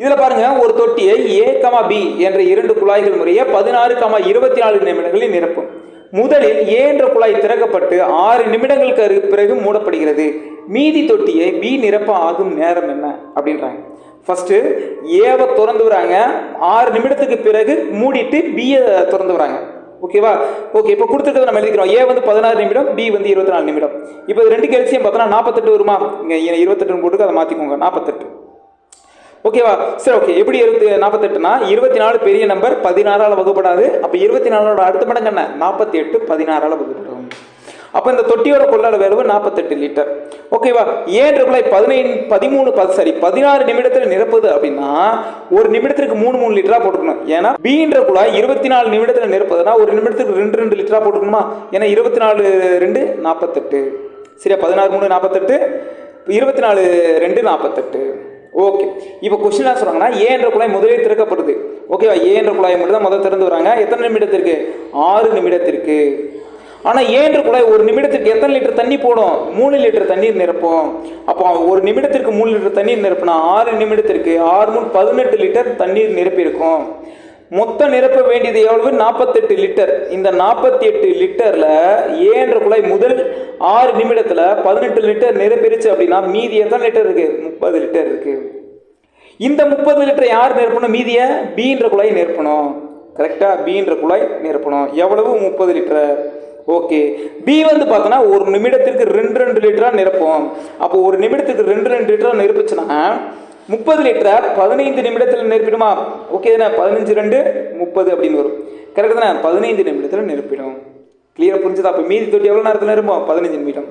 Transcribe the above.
இதில் பாருங்க ஒரு தொட்டியை ஏ கமா பி என்ற இரண்டு குழாய்கள் முறையே பதினாறு கமா இருபத்தி நாலு நிமிடங்களில் நிரப்பும். முதலில் ஏ என்ற குழாய் திறக்கப்பட்டு ஆறு நிமிடங்களுக்கு பிறகு மூடப்படுகிறது. மீதி தொட்டியை பி நிரப்ப ஆகும் நேரம் என்ன? அப்படின்றாங்க. ஃபஸ்ட்டு ஏவை திறந்து விடுறாங்க. ஆறு நிமிடத்துக்கு பிறகு மூடிட்டு பியை திறந்து விடுறாங்க. ஓகேவா ஓகே இப்போ கொடுத்துட்டு நம்ம எழுதிக்கிறோம். ஏ வந்து பதினாறு நிமிடம் பி வந்து இருபத்தி நாலு நிமிடம். இப்போ இது ரெண்டு கழிச்சியும் பார்த்தோன்னா நாற்பத்தெட்டு வருமா? இங்கே இருபத்தெட்டுன்னு போட்டுக்கு அதை மாற்றிக்கோங்க நாற்பத்தெட்டு. ஓகேவா சரி ஓகே எப்படி இருபத்தி நாற்பத்தெட்டுனா இருபத்தி நாலு பெரிய நம்பர் பதினாறால் வகுப்படாது. அப்போ இருபத்தி நாலோட அடுத்த மடங்கு என்ன? நாற்பத்தி எட்டு பதினாறால் வகுப்படும். அப்போ இந்த தொட்டியோட கொள்ளளவு அளவு நாற்பத்தெட்டு லிட்டர் ஓகேவா ஏன்ற குழாய் பதினைந்து பதிமூணு பத்து சரி பதினாறு நிமிடத்தில் நிரப்புது அப்படின்னா ஒரு நிமிடத்திற்கு மூணு மூணு லிட்டரா போட்டுக்கணும். ஏன்னா பீன்ற குழாய் இருபத்தி நாலு நிமிடத்தில் நிரப்புதுன்னா ஒரு நிமிடத்துக்கு ரெண்டு ரெண்டு லிட்டரா போட்டுக்கணுமா? ஏன்னா இருபத்தி நாலு ரெண்டு நாற்பத்தெட்டு சரியா? பதினாறு மூணு நாற்பத்தெட்டு இருபத்தி நாலு ரெண்டு நாற்பத்தெட்டு ஓகே இப்போ கொஸ்டின் என்ன சொல்றாங்கன்னா ஏ என்ற குழாய் முதலில் திறக்கப்படுது. ஓகேவா ஏ என்ற குழாய் மட்டும் தான் முதல் திறந்து வராங்க. எத்தனை நிமிடத்திற்கு? ஆறு நிமிடத்திற்கு. ஆனால் ஏன்று குழாய் ஒரு நிமிடத்திற்கு எத்தனை லிட்டர் தண்ணி போடும்? மூணு லிட்டர் தண்ணீர் நிரப்பும். அப்போ ஒரு நிமிடத்திற்கு மூணு லிட்டர் தண்ணீர் நிரப்புனா ஆறு நிமிடத்திற்கு ஆறு மூணு பதினெட்டு லிட்டர் தண்ணீர் நிரப்பியிருக்கும். மொத்தம் நிரப்ப வேண்டியது எவ்வளவு? நாற்பத்தெட்டு லிட்டர். இந்த நாற்பத்தி எட்டு லிட்டரில் ஏன்ற குழாய் முதல் ஆறு நிமிடத்துல பதினெட்டு லிட்டர் நிரப்பிருச்சு அப்படின்னா மீதி எத்தனை லிட்டர் இருக்கு? முப்பது லிட்டர் இருக்கு. இந்த முப்பது லிட்டர் யார் நிரப்பணும்? மீதிய பீன்ற குழாய் நிரப்பணும். கரெக்டா பீன்ற குழாய் நிரப்பணும். எவ்வளவு? முப்பது லிட்டர். ஓகே. பி வந்து பார்த்தோன்னா ஒரு நிமிடத்திற்கு ரெண்டு ரெண்டு லிட்டரா நிரப்பும் அப்போ ஒரு நிமிடத்துக்கு ரெண்டு ரெண்டு லிட்டரா நிரப்புச்சுன்னா முப்பது லிட்டரை பதினைந்து நிமிடத்தில் நிரப்பிடுமா? ஓகே தானே? பதினஞ்சு ரெண்டு முப்பது அப்படின்னு வரும். கரெக்ட் தானே? பதினைந்து நிமிடத்தில் நிரப்பிடும். கிளியராக புரிஞ்சுதா? அப்போ மீதி தொட்டி எவ்வளோ நேரத்தில் இருப்போம் பதினஞ்சு நிமிடம்.